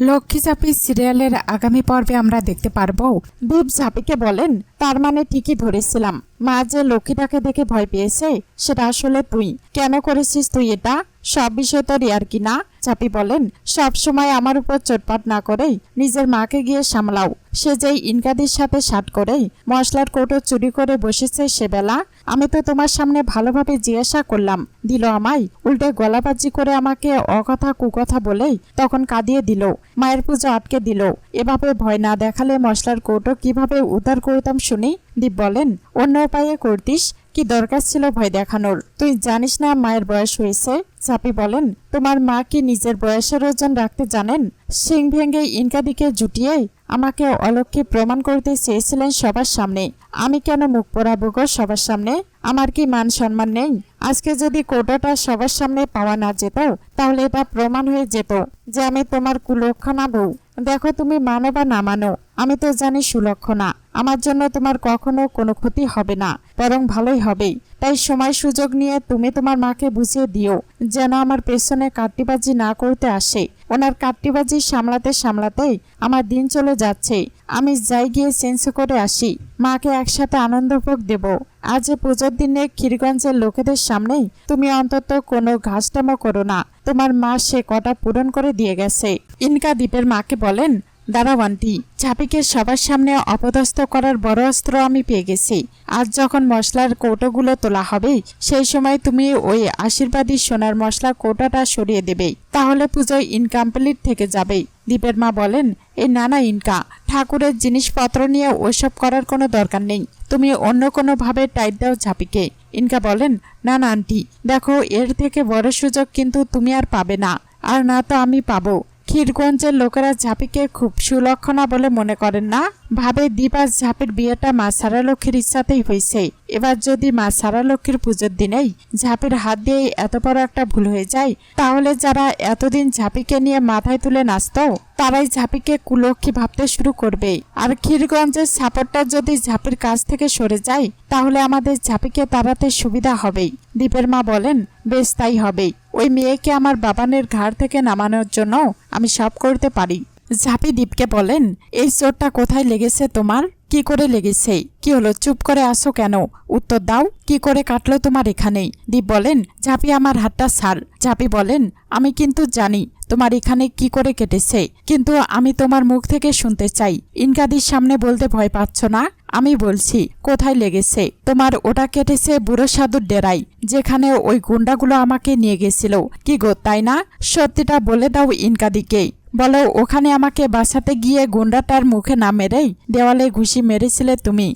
লক্ষ্মী চাপি সিরিয়ালের আগামী পর্বে আমরা দেখতে পারব। দীপ ঝাপিকে বলেন, তার মানে ঠিকই ধরেছিলাম। মা যে লক্ষ্মীটাকে দেখে ভয় পেয়েছে, সেটা আসলে তুই। কেন করেছিস তুই এটা? সব বিষয় তো রিয়ার কি না? চাপি বলেন, সব সময় আমার উপর চোটপাট না করেই নিজের মাকে গিয়ে সামলাও। সে যেই ইনকাদির সাথে সাট করেই মশলার কৌটো চুরি করে বসেছে সেবেলা, আমি তো তোমার সামনে ভালোভাবে জিজ্ঞাসা করলাম। দিল আমায়, উল্টে গলাবাজি করে আমাকে অকথা কুকথা বলেই তখন কাঁদিয়ে দিল। মায়ের পুজো আটকে দিল। এভাবে ভয় না দেখালে মশলার কৌটো কীভাবে উদ্ধার করতাম শুনি? দীপ বলেন, অন্য উপায়ে করতিস কি দরকার ছিল ভয় দেখানোর? তুই জানিস না মায়ের বয়স হয়েছে? চাপি বলেন, তোমার মা কি নিজের বয়সের ওজন রাখতে জানেন? সিং ভেঙে ইনকাদিকে জুটিয়ে আমাকে অলক্ষ্যে প্রমাণ করতে চেয়েছিলেন সবার সামনে। আমি কেন মুখ পোড়াবো গো সবার সামনে? আমার কি মান সম্মান নেই? আজকে যদি কোটাটা সবার সামনে পাওয়া না যেত, তাহলে এটা প্রমাণ হয়ে যেত যে আমি তোমার কুলক্ষণা বউ। দেখো তুমি মানো বা না মানো আমি তো জানি সুলক্ষণা আমার জন্য তোমার কখনো কোনো ক্ষতি হবে না, বরং ভালোই হবে তাই সময় সুযোগ নিয়ে তুমি তোমার মাকে বুঝিয়ে দিও, যেন আমার পেছনে কাট্টিবাজি না করতে আসে। ওনার কাট্টিবাজি সামলাতে সামলাতেই আমার দিন চলে যাচ্ছে। আমি যাই গিয়ে চেঞ্জ করে আসি। মাকে একসাথে আনন্দ আনন্দভোগ দেব। আজ পুজোর দিনে ক্ষীরগঞ্জের লোকেদের সামনেই তুমি অন্তত কোনো ঘাসটামো করো না। তোমার মা সে কটা পূরণ করে দিয়ে গেছে। ইনকা দ্বীপের মাকে বলেন দাঁড়াও আন্টি ঝাপিকে সবার সামনে অপদস্থ করার বড় অস্ত্র আমি পেয়ে গেছি। আজ যখন মশলার কৌটোগুলো তোলা হবে, সেই সময় তুমি ওই আশীর্বাদী সোনার মশলা কৌটাটা সরিয়ে দেবে। তাহলে পুজোয় ইনকমপ্লিট থেকে যাবে। দীপের মা বলেন এই নানা ইনকা, ঠাকুরের জিনিসপত্র নিয়ে ওসব করার কোনো দরকার নেই। তুমি অন্য কোনোভাবে টাইট দাও ঝাপিকে। ইনকা বলেন, না না আন্টি, দেখো, এর থেকে বড় সুযোগ কিন্তু তুমি আর পাবে না। আর না তো আমি পাবো। ক্ষীরগঞ্জের লোকেরা ঝাঁপিকে খুব সুলক্ষণা বলে মনে করেন না। ভাবে দিবাস ঝাঁপির বিয়েটা মা সারা লক্ষ্মীর ইচ্ছাতেই হয়েছে। এবার যদি মা সারা লক্ষ্মীর পুজোর দিনেই ঝাঁপির হাত দিয়ে এত বড় একটা ভুল হয়ে যায়, তাহলে যারা এতদিন ঝাঁপিকে নিয়ে মাথায় তুলে নাচতো, তারাই ঝাঁপিকে কুলক্ষী ভাবতে শুরু করবে। আর ক্ষীরগঞ্জের সাপোর্টটা যদি ঝাঁপির কাছ থেকে সরে যায়, তাহলে আমাদের ঝাঁপিকে তাড়াতে সুবিধা হবেই। দীপের মা বলেন, বেশ, তাই হবেই ওই মেয়েকে আমার বাবানের ঘাড় থেকে নামানোর জন্য আমি সব করতে পারি। ঝাঁপি দীপকে বলেন এই চোরটা কোথায় লেগেছে তোমার? কি করে লেগেছে? কি হলো? চুপ করে আসো কেন? উত্তর দাও, কি করে কাটলো তোমার এখানেই দীপ বলেন, ঝাঁপি আমার হাতটা ছাড় ঝাঁপি বলেন, আমি কিন্তু জানি তোমার এখানে কি করে কেটেছে, কিন্তু আমি তোমার মুখ থেকে শুনতে চাই। ইনকাদির সামনে বলতে ভয় পাচ্ছ না? আমি বলছি, কোথায় লেগেছে? তোমার ওটা কেটেছে বুড়ো সাধুর ডেরাই যেখানে ওই গুন্ডাগুলো আমাকে নিয়ে গেছিল। কি গো, তাই না? সত্যিটা বলে দাও ইনকাদিকে। বলো ওখানে আমাকে বাসাতে গিয়ে গুন্ডাটার মুখে না মেরেই দেওয়ালে ঘুষি মেরেছিলে তুমি।